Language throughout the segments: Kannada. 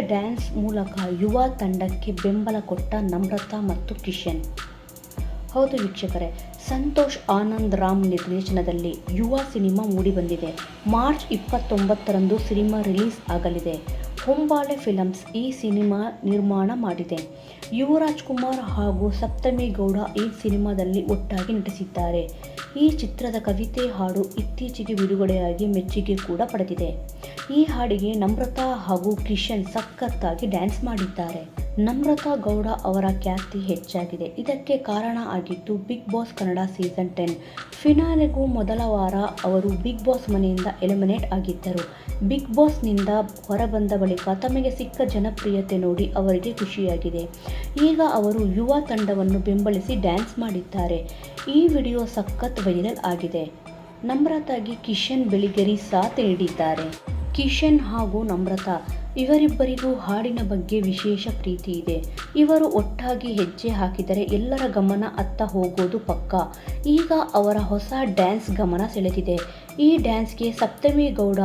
ಡ್ಯಾನ್ಸ್ ಮೂಲಕ ಯುವ ತಂಡಕ್ಕೆ ಬೆಂಬಲ ಕೊಟ್ಟ ನಮ್ರತಾ ಮತ್ತು ಕಿಶನ್. ಹೌದು ವೀಕ್ಷಕರೇ, ಸಂತೋಷ್ ಆನಂದ್ ರಾಮ್ ನಿರ್ದೇಶನದಲ್ಲಿ ಯುವ ಸಿನಿಮಾ ಮೂಡಿಬಂದಿದೆ. ಮಾರ್ಚ್ ಇಪ್ಪತ್ತೊಂಬತ್ತರಂದು ಸಿನಿಮಾ ರಿಲೀಸ್ ಆಗಲಿದೆ. ಹೊಂಬಾಳೆ ಫಿಲಮ್ಸ್ ಈ ಸಿನಿಮಾ ನಿರ್ಮಾಣ ಮಾಡಿದೆ. ಯುವರಾಜ್ ಕುಮಾರ್ ಹಾಗೂ ಸಪ್ತಮಿ ಗೌಡ ಈ ಸಿನಿಮಾದಲ್ಲಿ ಒಟ್ಟಾಗಿ ನಟಿಸಿದ್ದಾರೆ. ಈ ಚಿತ್ರದ ಕವಿತೆ ಹಾಡು ಇತ್ತೀಚೆಗೆ ಬಿಡುಗಡೆಯಾಗಿ ಮೆಚ್ಚುಗೆ ಕೂಡ ಪಡೆದಿದೆ. ಈ ಹಾಡಿಗೆ ನಮ್ರತಾ ಹಾಗೂ ಕಿಶನ್ ಸಖತ್ತಾಗಿ ಡ್ಯಾನ್ಸ್ ಮಾಡಿದ್ದಾರೆ. ನಮ್ರತಾ ಗೌಡ ಅವರ ಖ್ಯಾತಿ ಹೆಚ್ಚಾಗಿದೆ. ಇದಕ್ಕೆ ಕಾರಣ ಆಗಿದ್ದು Bigg Boss Kannada season ten ಫಿನಾಲೆಗೂ ಮೊದಲ ವಾರ ಅವರು ಬಿಗ್ ಬಾಸ್ ಮನೆಯಿಂದ ಎಲಿಮಿನೇಟ್ ಆಗಿದ್ದರು. ಬಿಗ್ ಬಾಸ್ನಿಂದ ಹೊರಬಂದ ಬಳಿಕ ತಮಗೆ ಸಿಕ್ಕ ಜನಪ್ರಿಯತೆ ನೋಡಿ ಅವರಿಗೆ ಖುಷಿಯಾಗಿದೆ. ಈಗ ಅವರು ಯುವ ತಂಡವನ್ನು ಬೆಂಬಲಿಸಿ ಡ್ಯಾನ್ಸ್ ಮಾಡಿದ್ದಾರೆ. ಈ ವಿಡಿಯೋ ಸಖತ್ ವೈರಲ್ ಆಗಿದೆ. ನಮ್ರತಾಗಿ ಕಿಶನ್ ಬೆಳಿಗೆರಿ ಸಾಥ್ ನೀಡಿದ್ದಾರೆ. ಕಿಶನ್ ಹಾಗೂ ನಮ್ರತಾ ಇವರಿಬ್ಬರಿಗೂ ಹಾಡಿನ ಬಗ್ಗೆ ವಿಶೇಷ ಪ್ರೀತಿ ಇದೆ. ಇವರು ಒಟ್ಟಾಗಿ ಹೆಜ್ಜೆ ಹಾಕಿದರೆ ಎಲ್ಲರ ಗಮನ ಅತ್ತ ಹೋಗೋದು ಪಕ್ಕ. ಈಗ ಅವರ ಹೊಸ ಡ್ಯಾನ್ಸ್ ಗಮನ ಸೆಳೆದಿದೆ. ಈ ಡ್ಯಾನ್ಸ್ಗೆ ಸಪ್ತಮಿ ಗೌಡ,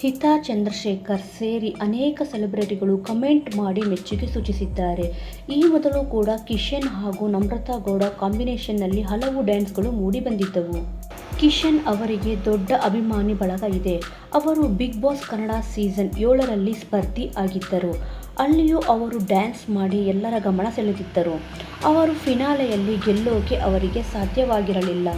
ಹಿತಾ ಚಂದ್ರಶೇಖರ್ ಸೇರಿ ಅನೇಕ ಸೆಲೆಬ್ರಿಟಿಗಳು ಕಮೆಂಟ್ ಮಾಡಿ ಮೆಚ್ಚುಗೆ ಸೂಚಿಸಿದ್ದಾರೆ. ಈ ಮೊದಲು ಕೂಡ ಕಿಶನ್ ಹಾಗೂ ನಮ್ರತಾ ಗೌಡ ಕಾಂಬಿನೇಷನ್ನಲ್ಲಿ ಹಲವು ಡ್ಯಾನ್ಸ್ಗಳು ಮೂಡಿಬಂದಿದ್ದವು ಕಿಶನ್ ಅವರಿಗೆ ದೊಡ್ಡ ಅಭಿಮಾನಿ ಬಳಗ ಇದೆ. ಅವರು ಬಿಗ್ ಬಾಸ್ ಕನ್ನಡ ಸೀಸನ್ ಏಳರಲ್ಲಿ ಸ್ಪರ್ಧಿ ಆಗಿದ್ದರು. ಅಲ್ಲಿಯೂ ಅವರು ಡ್ಯಾನ್ಸ್ ಮಾಡಿ ಎಲ್ಲರ ಗಮನ ಸೆಳೆದಿದ್ದರು. ಅವರು ಫಿನಾಲೆಯಲ್ಲಿ ಗೆಲ್ಲೋಕೆ ಅವರಿಗೆ ಸಾಧ್ಯವಾಗಿರಲಿಲ್ಲ.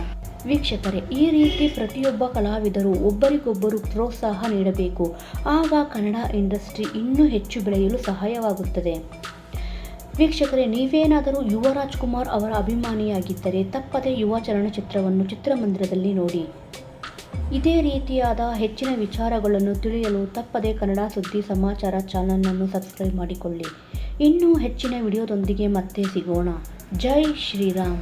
ವೀಕ್ಷಕರೇ, ಈ ರೀತಿ ಪ್ರತಿಯೊಬ್ಬ ಕಲಾವಿದರು ಒಬ್ಬರಿಗೊಬ್ಬರು ಪ್ರೋತ್ಸಾಹ ನೀಡಬೇಕು. ಆಗ ಕನ್ನಡ ಇಂಡಸ್ಟ್ರಿ ಇನ್ನೂ ಹೆಚ್ಚು ಬೆಳೆಯಲು ಸಹಾಯವಾಗುತ್ತದೆ. ವೀಕ್ಷಕರೇ, ನೀವೇನಾದರೂ ಯುವ ರಾಜ್ಕುಮಾರ್ ಅವರ ಅಭಿಮಾನಿಯಾಗಿದ್ದರೆ ತಪ್ಪದೇ ಯುವ ಚಲನಚಿತ್ರವನ್ನು ಚಿತ್ರಮಂದಿರದಲ್ಲಿ ನೋಡಿ. ಇದೇ ರೀತಿಯಾದ ಹೆಚ್ಚಿನ ವಿಚಾರಗಳನ್ನು ತಿಳಿಯಲು ತಪ್ಪದೇ ಕನ್ನಡ ಸುದ್ದಿ ಸಮಾಚಾರ ಚಾನಲನ್ನು ಸಬ್ಸ್ಕ್ರೈಬ್ ಮಾಡಿಕೊಳ್ಳಿ. ಇನ್ನೂ ಹೆಚ್ಚಿನ ವಿಡಿಯೋದೊಂದಿಗೆ ಮತ್ತೆ ಸಿಗೋಣ. ಜೈ ಶ್ರೀರಾಮ್.